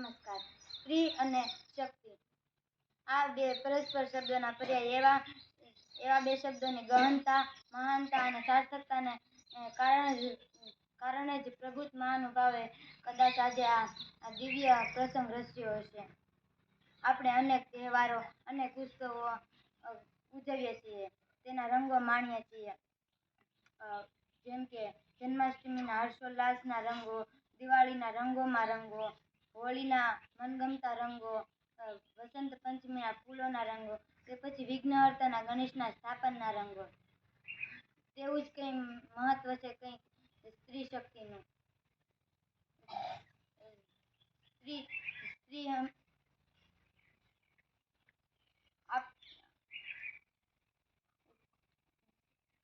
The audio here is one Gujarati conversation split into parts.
નમસ્કાર. સ્ત્રી અને શક્તિ. આ બે પરસ્પર શબ્દોના પર્યાય એવા એવા બે શબ્દોની ગહનતા, મહાનતા અને સાર્થકતાને કારણે જ કારણે જ પ્રભુત મહાનુભાવે કદાચ આજે આ દિવ્ય પ્રસંગ રચ્યો હશે. આપણે અનેક તહેવારો, અનેક ઉત્સવો ઉજવીએ છીએ. તેના રંગો માણીએ છીએ. જેમ કે જન્માષ્ટમીના હર્ષોલ્લાસના રંગો, દિવાળીના રંગોમાં રંગો હોળીના મનગમતા રંગો વસંત પંચમીના ફૂલોના રંગો કે પછી વિઘ્નહર્તાના ગણેશના સ્થાપનના રંગો. તેવું જ કંઈ મહત્વ છે કંઈ સ્ત્રી શક્તિનું. સ્ત્રી સ્ત્રી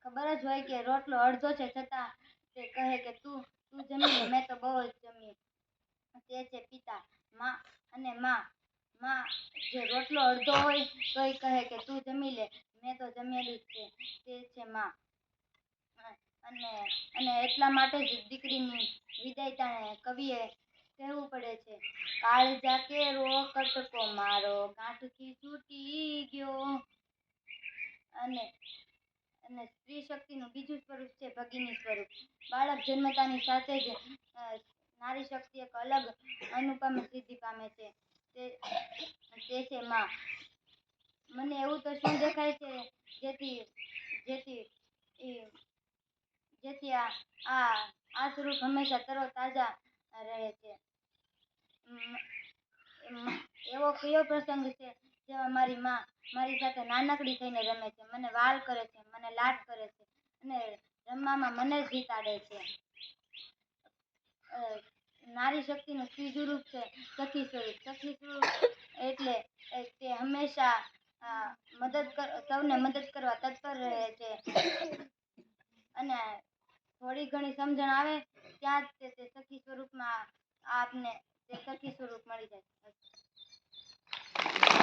ખબર જ હોય કે રોટલો અડધો છે, છતાં તે કહે કે તું તું જમી મેં તો તે છે પિતા. માં અને માં. માં જે રોટલો અડધો હોય તોય કહે કે તું જમી લે. મેં તો જમેલી જ છે. તે છે માં. અને અને એટલા માટે જ દીકરીની વિદાયતાને કવિએ કહેવું પડે છે. કાળજા કેરો કટકો મારો. ગાંઠથી છૂટી ગયો. અને અને સ્ત્રી શક્તિનું બીજું સ્વરૂપ છે ભગીની સ્વરૂપ. બાળક જન્મતાની સાથે જ નારી શક્તિ એક અલગ અનુપમ સિદ્ધિ પામે છે. તે છે માં. મને એવું તો શું દેખાય છે, જેથી જેથી જેથી આ આ આ સ્વરૂપ હંમેશા તરોતાજા રહે છે. એવો કયો પ્રસંગ છે જેમાં મારી માં મારી સાથે નાનકડી થઈને રમે છે. મને વાલ કરે છે, મને લાડ કરે છે અને રમવામાં મને જ જીતાડે છે. નારી શક્તિનું ત્રીજું રૂપ છે સખી સ્વરૂપ. સખી સ્વરૂપ એટલે તે હંમેશા મદદ સૌને મદદ કરવા તત્પર રહે છે. અને થોડી ઘણી સમજણ આવે ત્યાં જ તે સખી સ્વરૂપમાં આપને તે સખી સ્વરૂપ મળી જાય.